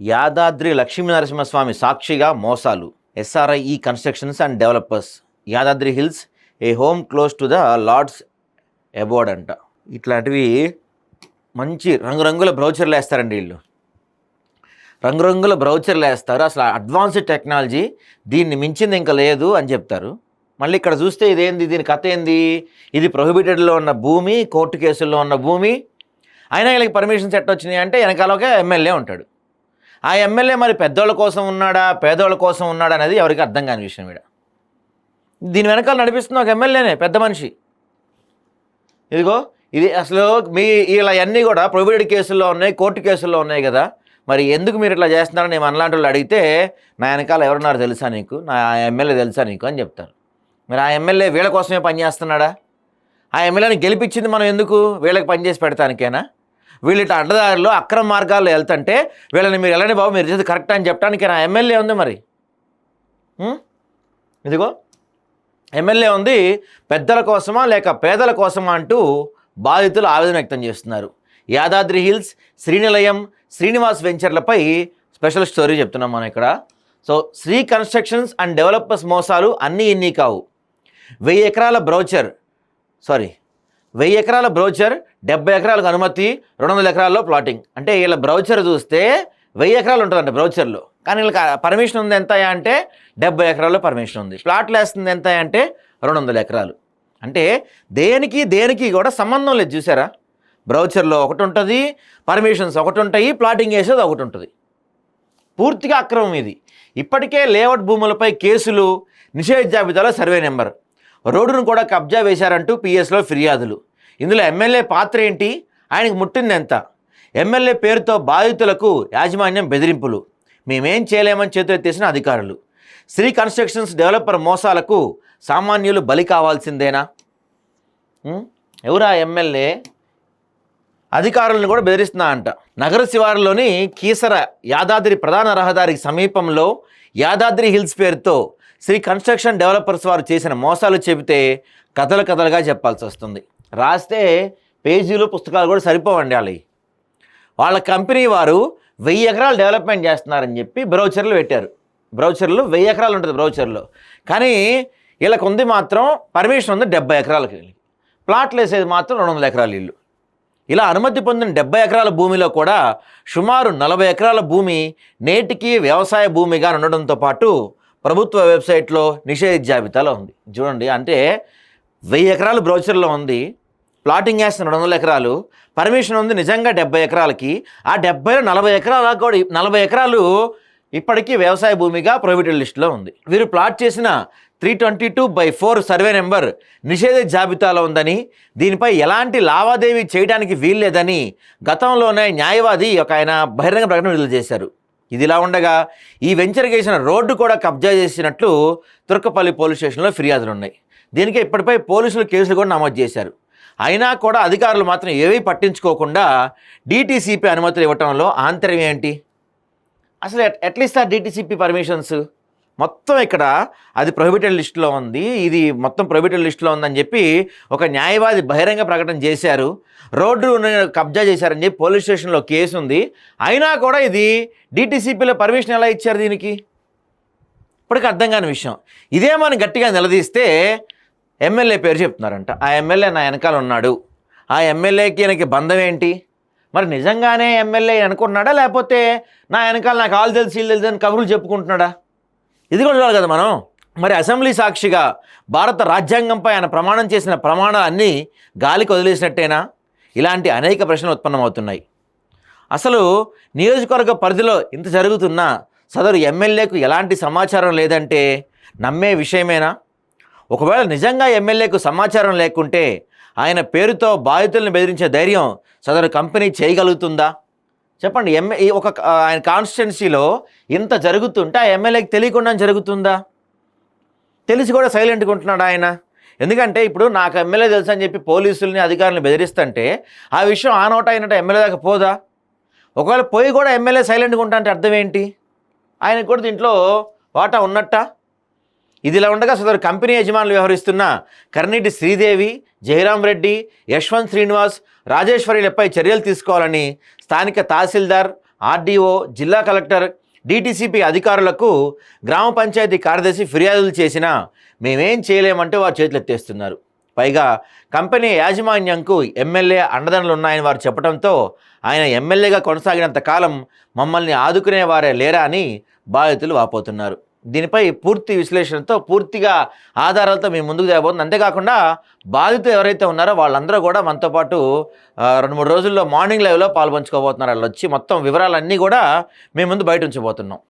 యాదాద్రి లక్ష్మీనరసింహస్వామి సాక్షిగా మోసాలు. ఎస్ఆర్ఐ ఈ constructions and developers. Yadadri hills a home close to the lord's abode అంట. ఇట్లాంటివి మంచి రంగురంగుల బ్రౌచర్లు వేస్తారండి వీళ్ళు. రంగురంగుల బ్రౌచర్లు వేస్తారు. అసలు అడ్వాన్స్డ్ టెక్నాలజీ దీన్ని మించింది ఇంకా లేదు అని చెప్తారు. మళ్ళీ ఇక్కడ చూస్తే ఇదేంది దీని కథ ఏంది? ఇది ప్రొహిబిటెడ్లో ఉన్న భూమి కోర్టు కేసుల్లో ఉన్న భూమి. అయినా వీళ్ళకి పర్మిషన్స్ ఎట్ట వచ్చినాయి అంటే వెనకాల ఒక ఎమ్మెల్యే ఉంటాడు. ఆ ఎమ్మెల్యే మరి పెద్దోళ్ళ కోసం ఉన్నాడా పేదోళ్ళ కోసం ఉన్నాడా అనేది ఎవరికి అర్థం కాని విషయం వీడ దీని వెనకాల నడిపిస్తున్న ఒక ఎమ్మెల్యేనే పెద్ద మనిషి. ఇదిగో ఇది అసలు మీ ఇలా అన్నీ కూడా ప్రొవిడెడ్ కేసుల్లో ఉన్నాయి కోర్టు కేసుల్లో ఉన్నాయి కదా. మరి ఎందుకు మీరు ఇట్లా చేస్తున్నారని నేను మనలాంటి వాళ్ళు అడిగితే నా వెనకాల ఎవరున్నారు తెలుసా నీకు? నా ఆ ఎమ్మెల్యే తెలుసా నీకు అని చెప్తారు. మరి ఆ ఎమ్మెల్యే వీళ్ళ కోసమే పనిచేస్తున్నాడా ఆ ఎమ్మెల్యేని గెలిపించింది మనం ఎందుకు? వీళ్ళకి పనిచేసి పెడతానికేనా? వీళ్ళు ఇట్లా అడ్డదారిలో అక్రమ మార్గాల్లో వెళ్తుంటే వీళ్ళని మీరు వెళ్ళని బాబు మీరు చేసి కరెక్ట్ అని చెప్పడానికి నా ఎమ్మెల్యే ఉంది మరి. ఇదిగో ఎమ్మెల్యే ఉంది పెద్దల కోసమా లేక పేదల కోసమా అంటూ బాధితులు ఆవేదన వ్యక్తం చేస్తున్నారు. యాదాద్రి హిల్స్ శ్రీనిలయం శ్రీనివాస్ వెంచర్లపై స్పెషల్ స్టోరీ చెప్తున్నాం మనం ఇక్కడ. So Sri constructions and developers మోసాలు అన్నీ ఇన్ని కావు. వెయ్యి ఎకరాల బ్రౌచర్ సారీ వెయ్యి ఎకరాల బ్రౌచర్ డెబ్బై ఎకరాలకు అనుమతి రెండు వందల ఎకరాల్లో ప్లాటింగ్. అంటే వీళ్ళ బ్రౌచర్ చూస్తే వెయ్యి ఎకరాలు ఉంటుందంట బ్రౌచర్లో. కానీ వీళ్ళకి పర్మిషన్ ఉంది ఎంత అంటే డెబ్బై ఎకరాల్లో పర్మిషన్ ఉంది. ప్లాట్లు వేస్తుంది ఎంత అంటే రెండు వందల ఎకరాలు. అంటే దేనికి దేనికి కూడా సంబంధం లేదు చూసారా? బ్రౌచర్లో ఒకటి ఉంటుంది పర్మిషన్స్ ఒకటి ఉంటాయి ప్లాటింగ్ వేసేది ఒకటి ఉంటుంది. పూర్తిగా అక్రమం ఇది. ఇప్పటికే లేఅవుట్ భూములపై కేసులు నిషేధ జాబితాలో సర్వే నెంబర్. రోడ్డును కూడా కబ్జా వేశారంటూ పిఎస్లో ఫిర్యాదులు. ఇందులో ఎమ్మెల్యే పాత్ర ఏంటి? ఆయనకు ముట్టింది ఎంత? ఎమ్మెల్యే పేరుతో బాధితులకు యాజమాన్యం బెదిరింపులు. మేమేం చేయలేమని చేతులెత్తేసిన అధికారులు. శ్రీ కన్స్ట్రక్షన్స్ డెవలపర్ మోసాలకు సామాన్యులు బలి కావాల్సిందేనా? ఎవరా ఎమ్మెల్యే? అధికారులను కూడా బెదిరిస్తున్నా అంట. నగర శివారులోని కీసర యాదాద్రి ప్రధాన రహదారికి సమీపంలో యాదాద్రి హిల్స్ పేరుతో శ్రీ కన్స్ట్రక్షన్ డెవలపర్స్ వారు చేసిన మోసాలు చెబితే కథలు కథలుగా చెప్పాల్సి వస్తుంది రాస్తే పేజీలు పుస్తకాలు కూడా సరిపోవండి వాళ్ళవి వాళ్ళ కంపెనీ వారు వెయ్యి ఎకరాలు డెవలప్మెంట్ చేస్తున్నారని చెప్పి బ్రౌచర్లు పెట్టారు. బ్రౌచర్లు వెయ్యి ఎకరాలు ఉంటుంది బ్రౌచర్లో. కానీ వీళ్ళకు ఉంది మాత్రం పర్మిషన్ ఉంది డెబ్బై ఎకరాలకి. ప్లాట్లు వేసేది మాత్రం రెండు వందల ఎకరాలు ఇల్లు. ఇలా అనుమతి పొందిన డెబ్బై ఎకరాల భూమిలో కూడా సుమారు నలభై ఎకరాల భూమి నేటికి వ్యవసాయ భూమిగా ఉండడంతో పాటు ప్రభుత్వ వెబ్సైట్లో నిషేధ జాబితాలో ఉంది. చూడండి అంటే వెయ్యి ఎకరాలు బ్రౌచర్లో ఉంది. ప్లాటింగ్ వేస్తున్న రెండు వందల ఎకరాలు పర్మిషన్ ఉంది నిజంగా డెబ్బై ఎకరాలకి. ఆ డెబ్బైలో నలభై ఎకరాల కూడా నలభై ఎకరాలు ఇప్పటికీ వ్యవసాయ భూమిగా ప్రొహిబిటెడ్ లిస్టులో ఉంది. వీరు ప్లాట్ చేసిన three twenty two by four survey number నిషేధ జాబితాలో ఉందని దీనిపై ఎలాంటి లావాదేవీ చేయడానికి వీల్లేదని గతంలోనే న్యాయవాది ఒక ఆయన బహిరంగ ప్రకటన విడుదల చేశారు. ఇదిలా ఉండగా ఈ వెంచర్ వేసిన రోడ్డు కూడా కబ్జా చేసినట్లు తుర్కపల్లి పోలీస్ స్టేషన్లో ఫిర్యాదులు ఉన్నాయి దీనికి ఇప్పటిపై పోలీసులు కేసులు కూడా నమోదు చేశారు. అయినా కూడా అధికారులు మాత్రం ఏవీ పట్టించుకోకుండా డీటీసీపీ అనుమతులు ఇవ్వటంలో ఆంతర్యం ఏంటి? అసలు ఎట్లీస్ట్ ఎట్లా ఇస్తారు డీటీసీపీ పర్మిషన్స్? మొత్తం ఇక్కడ అది ప్రొహిబిటెడ్ లిస్టులో ఉంది. ఇది మొత్తం ప్రొహిబిటెడ్ లిస్టులో ఉందని చెప్పి ఒక న్యాయవాది బహిరంగ ప్రకటన చేశారు. రోడ్డు కబ్జా చేశారని చెప్పి పోలీస్ స్టేషన్లో కేసు ఉంది. అయినా కూడా ఇది డీటీసీపీలో పర్మిషన్ ఎలా ఇచ్చారు దీనికి? ఇప్పటికీ అర్థం కాని విషయం. ఇదే మనం గట్టిగా నిలదీస్తే ఎమ్మెల్యే పేరు చెప్తున్నారంట. ఆ ఎమ్మెల్యే నా వెనకాల ఉన్నాడు. ఆ ఎమ్మెల్యేకి ఈయనకి బంధం ఏంటి? మరి నిజంగానే ఎమ్మెల్యే అనుకున్నాడా? లేకపోతే నా వెనకాల నాకు ఆలు తెలిసి వీళ్ళు తెలిసి అని కబుర్లు చెప్పుకుంటున్నాడా? ఇది కూడా చూడాలి కదా మనం. మరి అసెంబ్లీ సాక్షిగా భారత రాజ్యాంగంపై ఆయన ప్రమాణం చేసిన ప్రమాణాలన్నీ గాలికి వదిలేసినట్టేనా? ఇలాంటి అనేక ప్రశ్నలు ఉత్పన్నమవుతున్నాయి. అసలు నియోజకవర్గ పరిధిలో ఇంత జరుగుతున్నా సదరు ఎమ్మెల్యేకు ఎలాంటి సమాచారం లేదంటే నమ్మే విషయమేనా? ఒకవేళ నిజంగా ఎమ్మెల్యేకు సమాచారం లేకుంటే ఆయన పేరుతో బాధితులను బెదిరించే ధైర్యం సదరు కంపెనీ చేయగలుగుతుందా? చెప్పండి ఎంఏ ఈ ఒక ఆయన కాన్స్టిట్యున్సీలో ఇంత జరుగుతుంటే ఆ ఎమ్మెల్యేకి తెలియకుండా జరుగుతుందా? తెలిసి కూడా సైలెంట్గా ఉంటున్నాడు ఆయన? ఎందుకంటే ఇప్పుడు నాకు ఎమ్మెల్యే తెలుసు అని చెప్పి పోలీసుల్ని అధికారులను బెదిరిస్తుంటే ఆ విషయం ఆ నోట అయినట్టు ఎమ్మెల్యే దాకా పోదా? ఒకవేళ పోయి కూడా ఎమ్మెల్యే సైలెంట్గా ఉంటా అంటే అర్థం ఏంటి? ఆయనకు కూడా దీంట్లో వాటా ఉన్నట్టా? ఇదిలా ఉండగా సదరు కంపెనీ యజమానులు వ్యవహరిస్తున్న కర్నీటి శ్రీదేవి జయరాం రెడ్డి యశ్వంత్ శ్రీనివాస్ రాజేశ్వరిలపై చర్యలు తీసుకోవాలని స్థానిక తహసీల్దార్ ఆర్డీఓ జిల్లా కలెక్టర్ డీటీసీపీ అధికారులకు గ్రామ పంచాయతీ కార్యదర్శి ఫిర్యాదులు చేసినా మేమేం చేయలేమంటే వారు చేతులు ఎత్తేస్తున్నారు. పైగా కంపెనీ యాజమాన్యంకు ఎమ్మెల్యే అండదండలు ఉన్నాయని వారు చెప్పడంతో ఆయన ఎమ్మెల్యేగా కొనసాగినంత కాలం మమ్మల్ని ఆదుకునేవారే లేరా అని బాధితులు వాపోతున్నారు. దీనిపై పూర్తి విశ్లేషణతో పూర్తిగా ఆధారాలతో మేము ముందుకు తేబోతుంది అంతేకాకుండా బాధితులు ఎవరైతే ఉన్నారో వాళ్ళందరూ కూడా మనతో పాటు రెండు మూడు రోజుల్లో మార్నింగ్ లైవ్లో పాల్పంచుకోబోతున్నారు వాళ్ళు వచ్చి మొత్తం వివరాలన్నీ కూడా మేము ముందు బయట ఉంచబోతున్నాం.